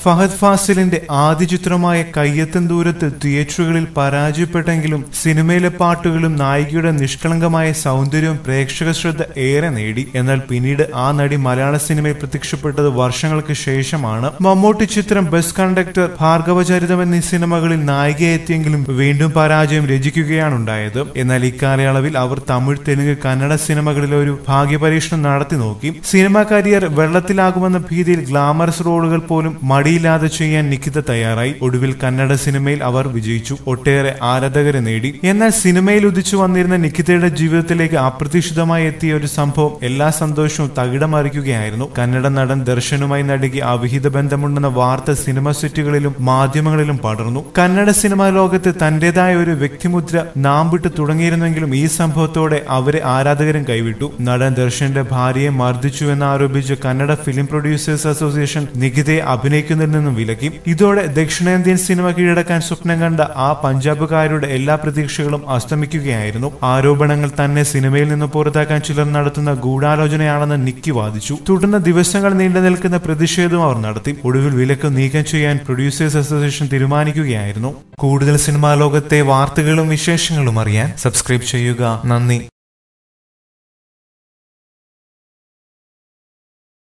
ഫഹദ് ഫാസിലിന്റെ ആദ്യ ചിത്രമായ കയ്യത്തൻ ദൂരത്ത് തിയേറ്ററുകളിൽ പരാജയപ്പെട്ടെങ്കിലും സിനിമയിലെ പാട്ടുകളും നായികയുടെ നിഷ്കളങ്കമായ സൗന്ദര്യവും പ്രേക്ഷക ശ്രദ്ധ ഏറെ നേടി. എന്നാൽ പിന്നീട് ആ നടി മലയാള സിനിമയിൽ പ്രത്യക്ഷപ്പെട്ടത് വർഷങ്ങൾക്ക് ശേഷമാണ്. മമ്മൂട്ടി ചിത്രം ബസ് കണ്ടക്ടർ ഭാർഗവചരിതം എന്നീ സിനിമകളിൽ നായികയെത്തിയെങ്കിലും വീണ്ടും പരാജയം രചിക്കുകയാണ് ഉണ്ടായത്. എന്നാൽ ഇക്കാലയളവിൽ അവർ തമിഴ് തെലുങ്ക് കന്നഡ സിനിമകളിലെ ഒരു ഭാഗ്യപരീക്ഷണം നടത്തി നോക്കി. സിനിമാ കരിയർ വെള്ളത്തിലാകുമെന്ന ഭീതിയിൽ ഗ്ലാമറസ് റോളുകൾ പോലും മടിയില്ലാതെ ചെയ്യാൻ നിഖിത തയ്യാറായി. ഒടുവിൽ കന്നഡ സിനിമയിൽ അവർ വിജയിച്ചു. ഒട്ടേറെ ആരാധകരെ നേടി. എന്നാൽ സിനിമയിൽ ഉദിച്ചു വന്നിരുന്ന നിഖിതയുടെ ജീവിതത്തിലേക്ക് അപ്രതീക്ഷിതമായി എത്തിയ ഒരു സംഭവം എല്ലാ സന്തോഷവും തകിടമറിക്കുകയായിരുന്നു. കന്നഡ നടൻ ദർശനുമായി നടിക്ക് അവിഹിത ബന്ധമുണ്ടെന്ന വാർത്ത സിനിമ സെറ്റുകളിലും മാധ്യമങ്ങളിലും പടർന്നു. കന്നഡ സിനിമാ ലോകത്ത് തന്റേതായ ഒരു വ്യക്തിമുദ്ര നാമ്പിട്ട് തുടങ്ങിയിരുന്നെങ്കിലും ഈ സംഭവത്തോടെ അവരെ ആരാധകരും കൈവിട്ടു. നടൻ ദർശന്റെ ഭാര്യയെ മർദ്ദിച്ചു എന്ന് ആരോപിച്ച് കന്നഡ ഫിലിം പ്രൊഡ്യൂസേഴ്സ് അസോസിയേഷൻ നിഖിതയെ അഭിനയിക്കുന്നതിൽ നിന്നും വിലക്കി. ഇതോടെ ദക്ഷിണേന്ത്യൻ സിനിമ കീഴടക്കാൻ സ്വപ്നം കണ്ട ആ പഞ്ചാബുകാരുടെ എല്ലാ പ്രതീക്ഷകളും അസ്തമിക്കുകയായിരുന്നു. ആരോപണങ്ങൾ തന്നെ സിനിമയിൽ നിന്ന് പുറത്താക്കാൻ ചിലർ നടത്തുന്ന ഗൂഢാലോചനയാണെന്ന് നിക്കി വാദിച്ചു. തുടർന്ന് ദിവസങ്ങൾ നീണ്ടു നിൽക്കുന്ന പ്രതിഷേധവും അവർ നടത്തി. ഒടുവിൽ വിലക്ക് നീക്കം ചെയ്യാൻ പ്രൊഡ്യൂസേഴ്സ് അസോസിയേഷൻ തീരുമാനിക്കുകയായിരുന്നു. കൂടുതൽ സിനിമാ ലോകത്തെ വാർത്തകളും വിശേഷങ്ങളും അറിയാൻ സബ്സ്ക്രൈബ് ചെയ്യുക. നന്ദി.